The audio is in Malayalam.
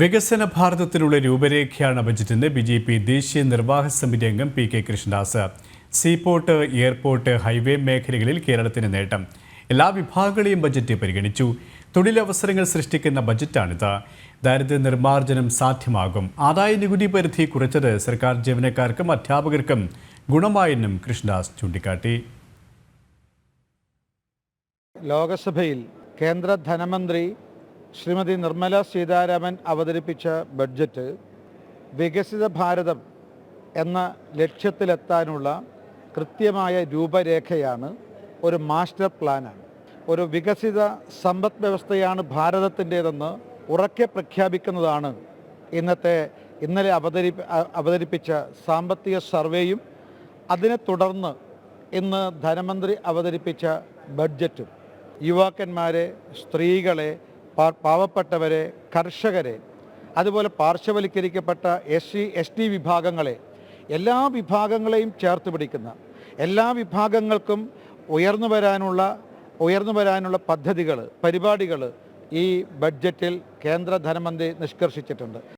വികസന ഭാരതത്തിനുള്ള രൂപരേഖയാണ് ബജറ്റെന്ന് ബി ജെ പി ദേശീയ നിർവാഹക സമിതി അംഗം P K Krishnadas. Seaport airport highway മേഖലകളിൽ കേരളത്തിന് നേട്ടം. എല്ലാ വിഭാഗങ്ങളെയും ബജറ്റ് പരിഗണിച്ചു. തൊഴിലവസരങ്ങൾ സൃഷ്ടിക്കുന്ന ബജറ്റാണിത്. ദാരിദ്ര്യ നിർമ്മാർജനം സാധ്യമാകും. ആദായ നികുതി പരിധി കുറച്ചത് സർക്കാർ ജീവനക്കാർക്കും അധ്യാപകർക്കും ഗുണമായെന്നും കൃഷ്ണദാസ് ചൂണ്ടിക്കാട്ടി. ലോകസഭയിൽ കേന്ദ്ര ധനമന്ത്രി ശ്രീമതി നിർമ്മല സീതാരാമൻ അവതരിപ്പിച്ച ബഡ്ജറ്റ് വികസിത ഭാരതം എന്ന ലക്ഷ്യത്തിലെത്താനുള്ള കൃത്യമായ രൂപരേഖയാണ് ഒരു മാസ്റ്റർ പ്ലാനാണ്. ഒരു വികസിത സമ്പദ് വ്യവസ്ഥയാണ് ഭാരതത്തിന്റേതെന്ന് ഉറക്കെ പ്രഖ്യാപിക്കുന്നതാണ് ഇന്നത്തെ ഇന്നലെ അവതരി അവതരിപ്പിച്ച സാമ്പത്തിക സർവേയും അതിനെ തുടർന്ന് ഇന്ന് ധനമന്ത്രി അവതരിപ്പിച്ച ബഡ്ജറ്റും. യുവാക്കന്മാരെ സ്ത്രീകളെ പാവപ്പെട്ടവരെ കർഷകരെ അതുപോലെ പാർശ്വവൽക്കരിക്കപ്പെട്ട എസ് സി എസ് ടി വിഭാഗങ്ങളെ എല്ലാ വിഭാഗങ്ങളെയും ചേർത്ത് പിടിക്കുന്ന എല്ലാ വിഭാഗങ്ങൾക്കും ഉയർന്നു വരാനുള്ള ഉയർന്നു വരാനുള്ള പദ്ധതികൾ പരിപാടികൾ ഈ ബഡ്ജറ്റിൽ കേന്ദ്ര ധനമന്ത്രി നിഷ്കർഷിച്ചിട്ടുണ്ട്.